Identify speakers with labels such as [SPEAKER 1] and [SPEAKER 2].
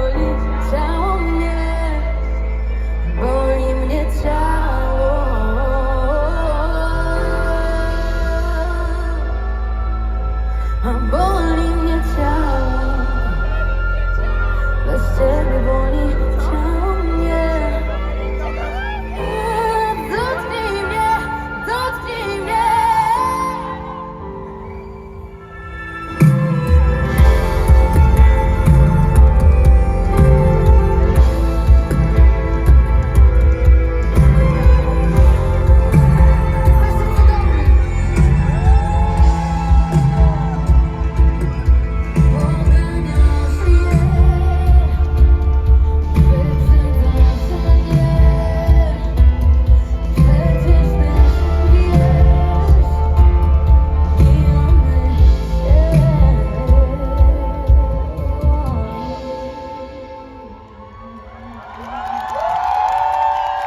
[SPEAKER 1] boli ciało mnie, ciało. A boli mnie ciało, bez ciebie boli ciało.